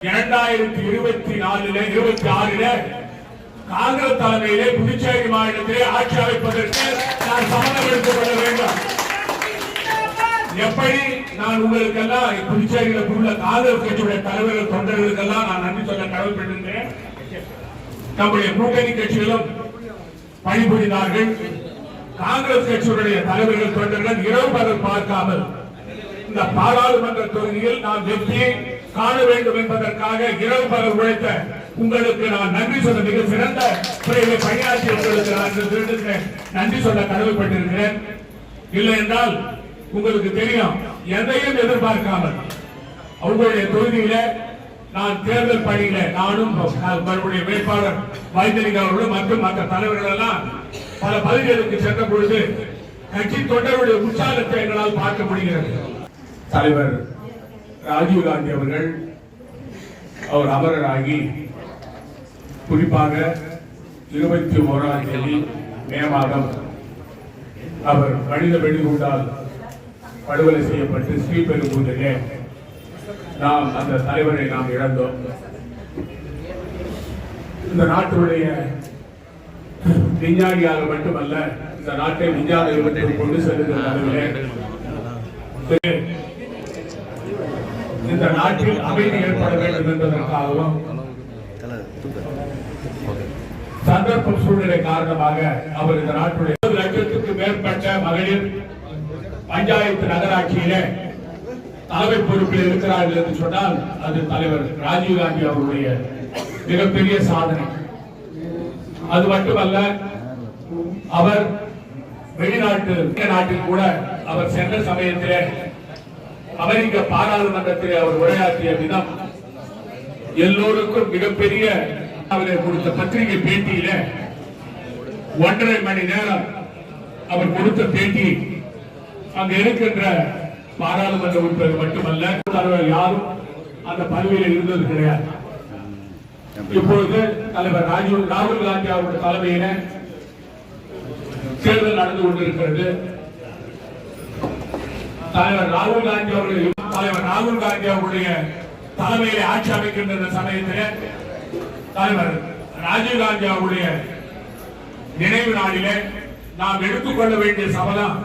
இரண்டாயிரத்தி இருபத்தி நாலுல இருபத்தி ஆறுல காங்கிரஸ் தலைமையிலே புதுச்சேரி மாநிலத்திலே ஆட்சி அமைப்பதற்கு நான் சம்மதம் கொள்ள வேண்டும். எப்படி நான் உங்களுக்கெல்லாம் புதுச்சேரியில உள்ள காங்கிரஸ் கட்சியுடைய தலைவர்கள் தொண்டர்களுக்கெல்லாம் நான் நன்றி சொல்ல கடமைப்பட்டிருக்கிறேன் நம்முடைய கூட்டணி கட்சிகளும் பணிபுரிந்தார்கள். காங்கிரஸ் கட்சியுடைய தலைவர்கள் தொண்டர்கள் இரவு பகல் பார்க்காமல் இந்த பாராளுமன்ற தொகுதியில் நான் வெற்றியை காண வேண்டும் என்பதற்காக இரவு பகல் உழைத்த உங்களுக்கு நான் நன்றி சொல்ல மிக சிறந்த முறையில் பணியாற்றி உங்களுக்கு நான் நன்றி சொல்ல கடமைப்பட்டிருக்கிறேன். இல்லை என்றால் உங்களுக்கு தெரியும் எதையும் எதிர்பார்க்காமல் அவங்களுடைய தொகுதியில நான் தேர்தல் பணியில நானும் மறுபடிய வேட்பாளர் வைத்தியலிங்க அவர்களும் மற்றும் மற்ற தலைவர்கள் எல்லாம் பல பகுதிகளுக்கு சென்ற பொழுது கட்சி தொண்டருடைய உற்சாகத்தை எங்களால் பார்க்க முடிகிறது. தலைவர் ராஜீவ் காந்தி அவர்கள் அவர் அமரராகி குறிப்பாக இருபத்தி ஓராம் தேதி மே மாதம் அவர் மனித வெடிகுண்டால் படுகொலை செய்யப்பட்டு ஸ்ரீபெரும்புதூரிலே நாம் அந்த தலைவரை நாம் இழந்தோம். இந்த நாட்டுடைய விஞ்ஞானியாக மட்டுமல்ல இந்த நாட்டை விஞ்ஞான யுகத்திற்கு கொண்டு செல்லுகிற அளவிலே இந்த நாட்டில் அமைதி ஏற்பட வேண்டும் என்பதற்காகவும் சந்தர்ப்ப சூழ்நிலை காரணமாக அவர் இந்த நாட்டுடைய லட்சத்துக்கு மேற்பட்ட மகளிர் பஞ்சாயத்து நகராட்சியிலே தலைமை பொறுப்பில் இருக்கிறார்கள் என்று சொன்னால் அது தலைவர் ராஜீவ் காந்தி அவருடைய மிகப்பெரிய சாதனை. அது மட்டுமல்ல அவர் வெளிநாட்டு நாட்டில் கூட அவர் சென்ற சமயத்திலே அமெரிக்க பாராளுமன்றத்திலே அவர் உரையாற்றிய விதம் எல்லோருக்கும் மிகப்பெரிய அவரை கொடுத்த பத்திரிகை பேட்டியில ஒன்றரை மணி நேரம் அவர் கொடுத்த பேட்டி அங்க இருக்கின்ற பாராளுமன்ற உறுப்பினர் மட்டுமல்ல தலைவர் யாரும் அந்த பதவியில் இருந்தது கிடையாது. இப்பொழுது தலைவர் ராஜீவ் ராகுல் காந்தி அவருடைய தலைமையில தேர்தல் நடந்து கொண்டிருக்கிறது. தலைவர் ராகுல் காந்தி அவர்கள் தலைவர் ராகுல் காந்தி அவர்களுடைய தலைமையிலே ஆட்சி அமைக்கின்ற இந்த சமயத்திலே தலைவர் ராஜீவ் காந்தி அவருடைய நினைவு நாளிலே நாம் எடுத்துக்கொள்ள வேண்டிய சபதம்